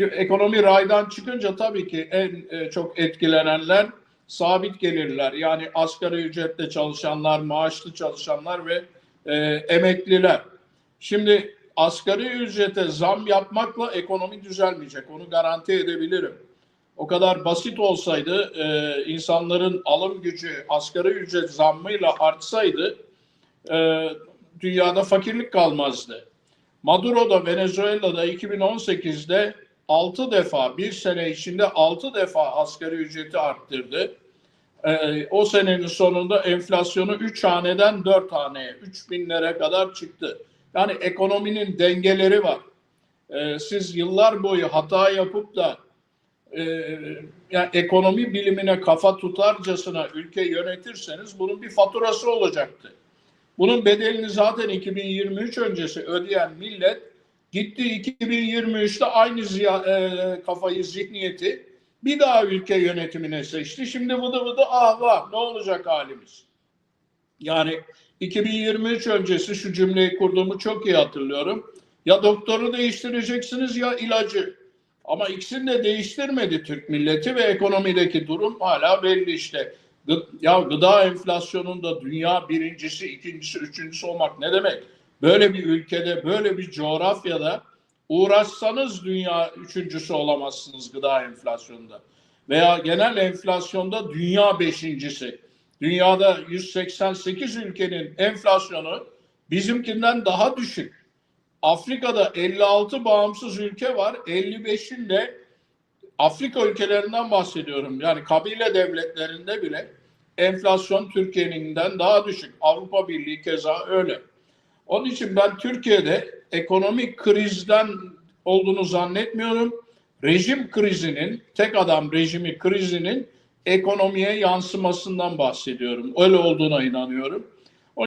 Şimdi ekonomi raydan çıkınca tabii ki en e, çok etkilenenler sabit gelirler. Yani asgari ücretle çalışanlar, maaşlı çalışanlar ve e, emekliler. Şimdi asgari ücrete zam yapmakla ekonomi düzelmeyecek. Onu garanti edebilirim. O kadar basit olsaydı, e, insanların alım gücü asgari ücret zammıyla artsaydı, e, dünyada fakirlik kalmazdı. Maduro da Venezuela'da 2018'de 6 defa, bir sene içinde 6 defa asgari ücreti arttırdı. Ee, o senenin sonunda enflasyonu 3 haneden 4 haneye, 3 binlere kadar çıktı. Yani ekonominin dengeleri var. Ee, siz yıllar boyu hata yapıp da e, yani ekonomi bilimine kafa tutarcasına ülke yönetirseniz bunun bir faturası olacaktı. Bunun bedelini zaten 2023 öncesi ödeyen millet gitti 2023'te aynı ziya, e, kafayı, zihniyeti bir daha ülke yönetimine seçti. Şimdi vıdı vıdı ah vah ne olacak halimiz? Yani 2023 öncesi şu cümleyi kurduğumu çok iyi hatırlıyorum. Ya doktoru değiştireceksiniz ya ilacı. Ama ikisini de değiştirmedi Türk milleti ve ekonomideki durum hala belli işte. Ya gıda enflasyonunda dünya birincisi, ikincisi, üçüncüsü olmak ne demek? Böyle bir ülkede, böyle bir coğrafyada uğraşsanız dünya üçüncüsü olamazsınız gıda enflasyonunda. Veya genel enflasyonda dünya beşincisi. Dünyada 188 ülkenin enflasyonu bizimkinden daha düşük. Afrika'da 56 bağımsız ülke var. 55'inde Afrika ülkelerinden bahsediyorum. Yani kabile devletlerinde bile enflasyon Türkiye'ninden daha düşük. Avrupa Birliği keza öyle. Onun için ben Türkiye'de ekonomik krizden olduğunu zannetmiyorum. Rejim krizinin, tek adam rejimi krizinin ekonomiye yansımasından bahsediyorum. Öyle olduğuna inanıyorum.